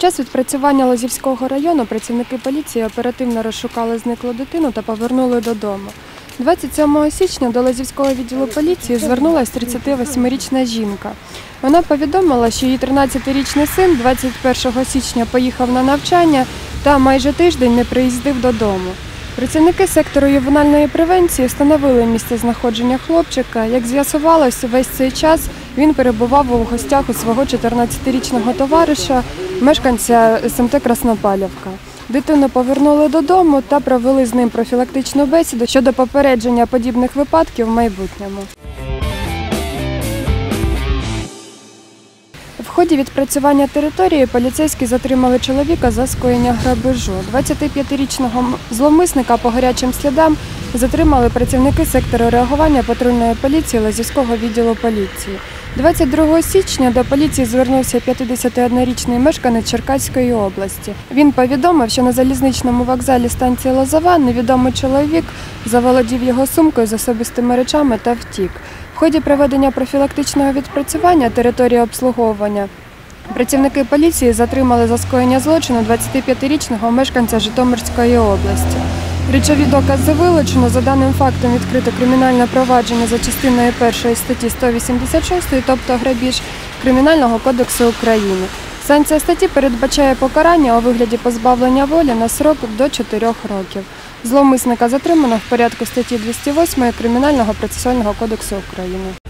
час відпрацювання Лозівського району працівники поліції оперативно розшукали зниклу дитину та повернули додому. 27 січня до Лозівського відділу поліції звернулася 38-річна жінка. Вона повідомила, що її 13-річний син 21 січня поїхав на навчання та майже тиждень не приїздив додому. Працівники сектору ювенальної превенції встановили місце знаходження хлопчика. Як з'ясувалось, весь цей час він перебував у гостях у свого 14-річного товариша, мешканця СМТ Краснопалівка. Дитину повернули додому та провели з ним профілактичну бесіду щодо попередження подібних випадків в майбутньому. В ході відпрацювання території поліцейські затримали чоловіка за скоєння грабежу. 25-річного м- зловмисника по гарячим слідам затримали працівники сектору реагування патрульної поліції Лазівського відділу поліції. 22 січня до поліції звернувся 51-річний мешканець Черкаської області. Він повідомив, що на залізничному вокзалі станції Лозова невідомий чоловік заволодів його сумкою з особистими речами та втік. В ході проведення профілактичного відпрацювання території обслуговування працівники поліції затримали за скоєння злочину 25-річного мешканця Житомирської області. Речові докази вилучено. За даним фактом відкрито кримінальне провадження за частиною 1 статті 186, тобто грабіж Кримінального кодексу України. Санкція статті передбачає покарання у вигляді позбавлення волі на срок до 4 років. Зловмисника затримано в порядку статті 208 Кримінального процесуального кодексу України.